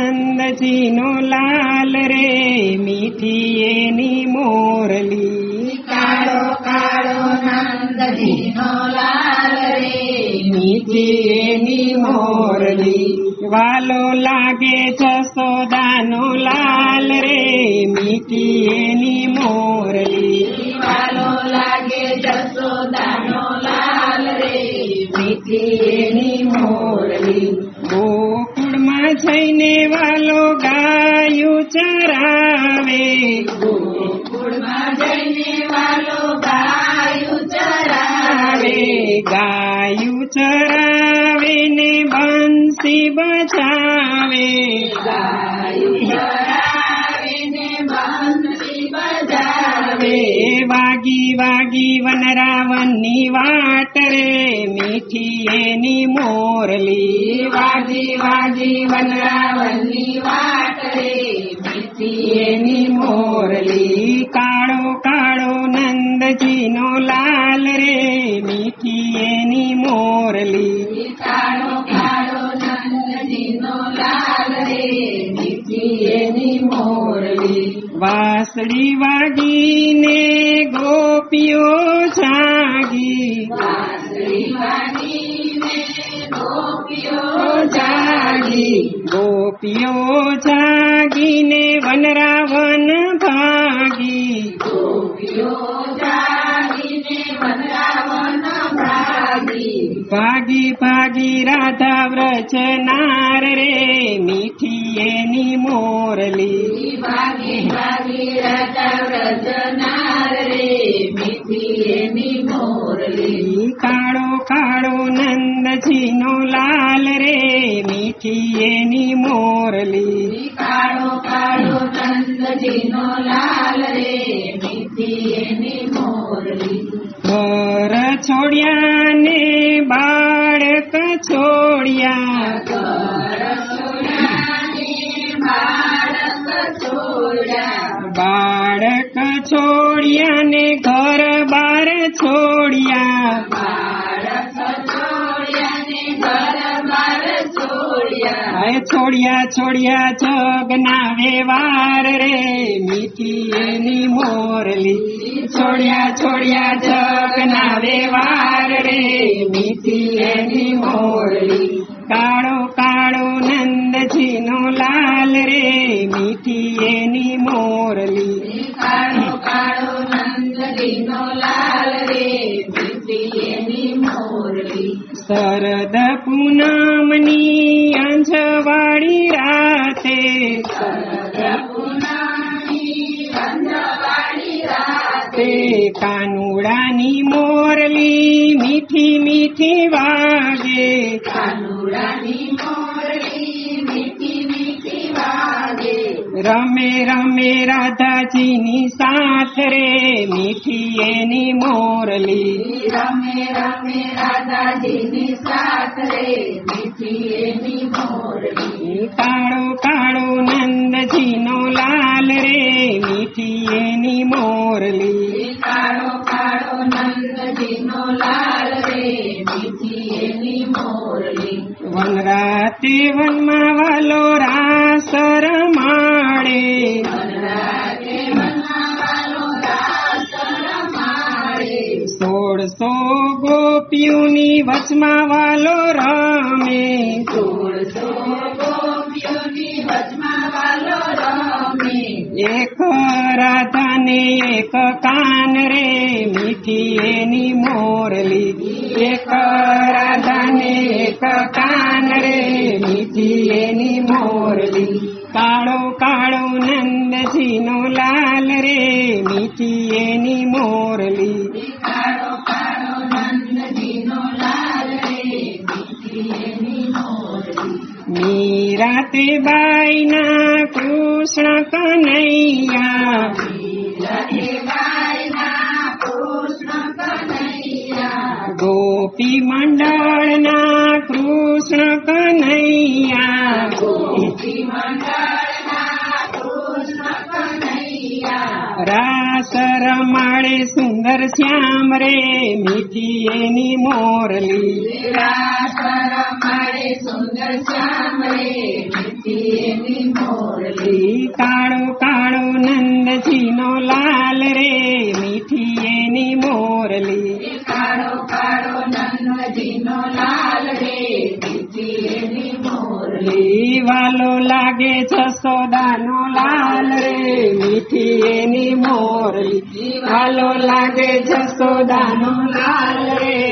નંદજીનો લાલ રે મીઠી એની મોરલી. કાળો કાળો નંદજીનો લાલ રે મીઠી એની મોરલી. વાલો લાગે જસોદાનો લાલ રે મીઠી એની મોરલી. વાલો લાગે જસોદાનો લાલ રે મીઠી એની જઈને વાલો ગાયું ચરાવે. ગાયું ચરાવે આવે ગાયું ચરાવે ને બંસી બચાવે ને વાગી વાગી વનરાવનની વાટ રે મીઠી એની મોરલી વાજી વાજી વનરાવનની વાટ રે. મોરલી કાળો કાળો નંદજીનો લાલ રે. મીઠી એની મોરલી કાળો કાળો નંદજીનો લાલ રે. મીઠી એની મોરલી વાસળી વાગીને ગોપીઓ જાગી. વાંસળી વાગીને ગોપીઓ જાગી ગોપીઓ જાગીને જાગીને વનરાવન ભાગી ભાગી ભાગી રાધા વ્રજ નાર રે મીઠી એની મોરલી ભાગી ભાગી રાધા વ્રજ નાર રે મીઠી એની મોરલી નંદજીનો લાલ રે મીઠી એની મોરલી. કાળો કાળો ચંદજીનો લાલ રે મીઠી એની મોરલી. ઘર છોડ્યા. ને બાળક છોડ્યા. બાળક છોડ્યા ને ઘર બાર છોડ્યા. હાય છોડ્યા છોડ્યા જગના વેવાર રે મીઠી એની મોરલી. છોડ્યા છોડ્યા જગના વેવાર રે મીઠી એની મોરલી. કાળો કાળો નંદજીનો લાલ રે મીઠી એની મોરલી. કાળો કાળો નંદજીનો લાલ રે મીઠી એની મોરલી. શરદ પૂનમની રાતે કાનુડાની મોરલી મીઠી મીઠી વાગે. કાનુડાની રમે રમે રાધાજીની સાથ રે મીઠી એની મોરલી. રમે રમે રાધાજીની સાથ રે મીઠી એની મોરલી. કાળો કાળો નંદજીનો લાલ રે મીઠી એની મોરલી. કાળો કાળો નંદજીનો લાલ રે મીઠી એની મોરલી. વનરાતે વનમાં વાલો રાસ રમાડે સોળસો ગોપીઓની વચમાં વાલો રામે. એક રાધા ને એક કાન રે, મીઠી એની મોરલી. એક રાધા ને એક કાન રે, મીઠી એની કાળો કાળો નંદજીનો લાલ રે મીઠી એની મોરલી. મીરાતે કૃષ્ણ કનૈયા કૃષ્ણ કનૈયા. ગોપી મંડળના કૃષ્ણ કનૈયા. રાસ રમાડે સુંદર શ્યામ રે મીઠી એની મોરલી. રાસ રમાડે સુંદર શ્યામ રે મીઠી એની મોરલી. કાળો કાળો કાળો નંદજીનો લાલ રે મીઠી એની મોરલી. ઈ વાલો લાગે જસોદાનો લાલ રે મીઠી એની મોરલી. વાલો લાગે જસોદાનો લાલ રે